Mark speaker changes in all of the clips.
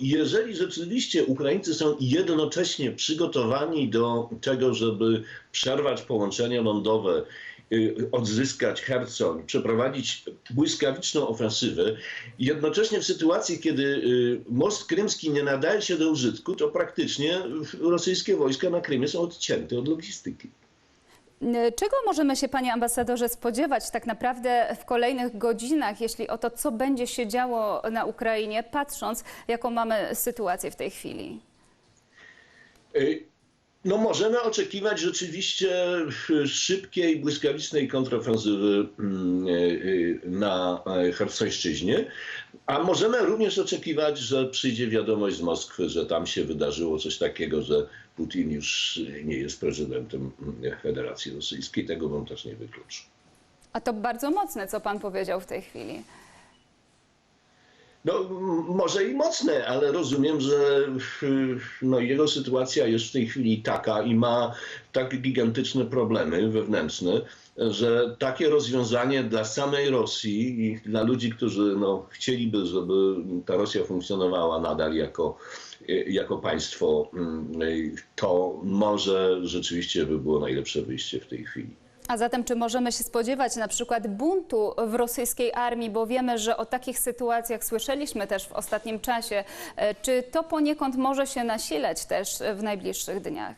Speaker 1: jeżeli rzeczywiście Ukraińcy są jednocześnie przygotowani do tego, żeby przerwać połączenia lądowe, y, odzyskać Herson, przeprowadzić błyskawiczną ofensywę, jednocześnie w sytuacji, kiedy y, most krymski nie nadaje się do użytku, to praktycznie rosyjskie wojska na Krymie są odcięte od logistyki.
Speaker 2: Czego możemy się, panie ambasadorze, spodziewać tak naprawdę w kolejnych godzinach, jeśli o to, co będzie się działo na Ukrainie, patrząc, jaką mamy sytuację w tej chwili?
Speaker 1: Y, No możemy oczekiwać rzeczywiście szybkiej, błyskawicznej kontrofensywy mm, y, y, na e, Hersońszczyźnie, a możemy również oczekiwać, że przyjdzie wiadomość z Moskwy, że tam się wydarzyło coś takiego, że Putin już nie jest prezydentem mm, Federacji Rosyjskiej. Tego bym też nie wykluczył.
Speaker 2: A to bardzo mocne, co pan powiedział w tej chwili.
Speaker 1: No, może i mocne, ale rozumiem, że y, no, jego sytuacja jest w tej chwili taka i ma tak gigantyczne problemy wewnętrzne, że takie rozwiązanie dla samej Rosji i dla ludzi, którzy no, chcieliby, żeby ta Rosja funkcjonowała nadal jako, y, jako państwo, mm, to może rzeczywiście by było najlepsze wyjście w tej chwili.
Speaker 2: A zatem czy możemy się spodziewać na przykład buntu w rosyjskiej armii, bo wiemy, że o takich sytuacjach słyszeliśmy też w ostatnim czasie. E, Czy to poniekąd może się nasilać też w najbliższych dniach?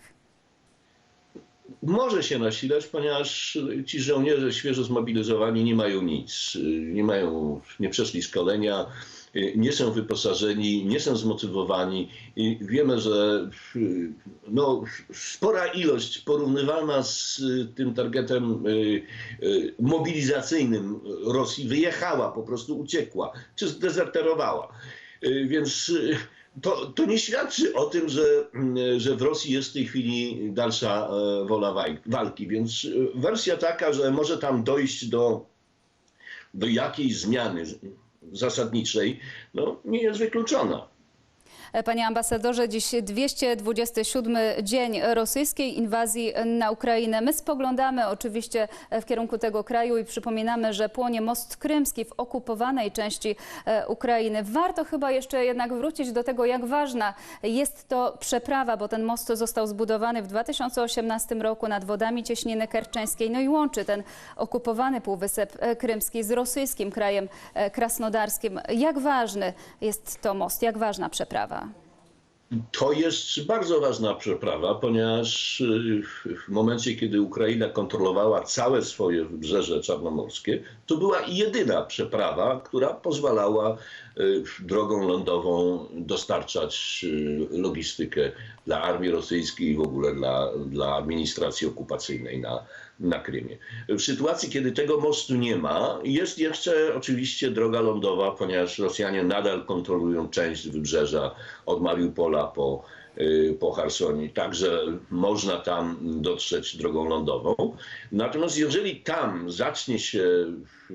Speaker 1: Może się nasilać, ponieważ ci żołnierze świeżo zmobilizowani nie mają nic, nie mają, nie przeszli szkolenia, nie są wyposażeni, nie są zmotywowani i wiemy, że no, spora ilość porównywalna z tym targetem y, y, mobilizacyjnym Rosji wyjechała, po prostu uciekła, czy zdezerterowała. Y, Więc y, to, to nie świadczy o tym, że, że w Rosji jest w tej chwili dalsza e, wola walki. Więc wersja taka, że może tam dojść do, do jakiejś zmiany zasadniczej, no, nie jest wykluczona.
Speaker 2: E, Panie ambasadorze, dziś 227 dzień rosyjskiej inwazji na Ukrainę. My spoglądamy oczywiście w kierunku tego kraju i przypominamy, że płonie most krymski w okupowanej części e, Ukrainy. Warto chyba jeszcze jednak wrócić do tego, jak ważna jest to przeprawa, bo ten most został zbudowany w 2018 roku nad wodami cieśniny kerczeńskiej, no i łączy ten okupowany półwysep e, krymski z rosyjskim krajem e, krasnodarskim. Jak ważny jest to most, jak ważna przeprawa?
Speaker 1: To jest bardzo ważna przeprawa, ponieważ y, w momencie, kiedy Ukraina kontrolowała całe swoje wybrzeże czarnomorskie, to była jedyna przeprawa, która pozwalała y, drogą lądową dostarczać y, logistykę dla armii rosyjskiej i w ogóle dla, dla administracji okupacyjnej na, na Krymie. W sytuacji, kiedy tego mostu nie ma, jest jeszcze oczywiście droga lądowa, ponieważ Rosjanie nadal kontrolują część wybrzeża od Mariupola po, po Chersoni, także można tam dotrzeć drogą lądową. Natomiast jeżeli tam zacznie się y,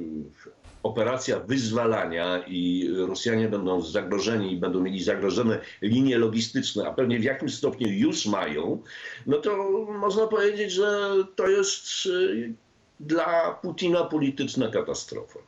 Speaker 1: operacja wyzwalania i Rosjanie będą zagrożeni i będą mieli zagrożone linie logistyczne, a pewnie w jakimś stopniu już mają, no to można powiedzieć, że to jest y, dla Putina polityczna katastrofa.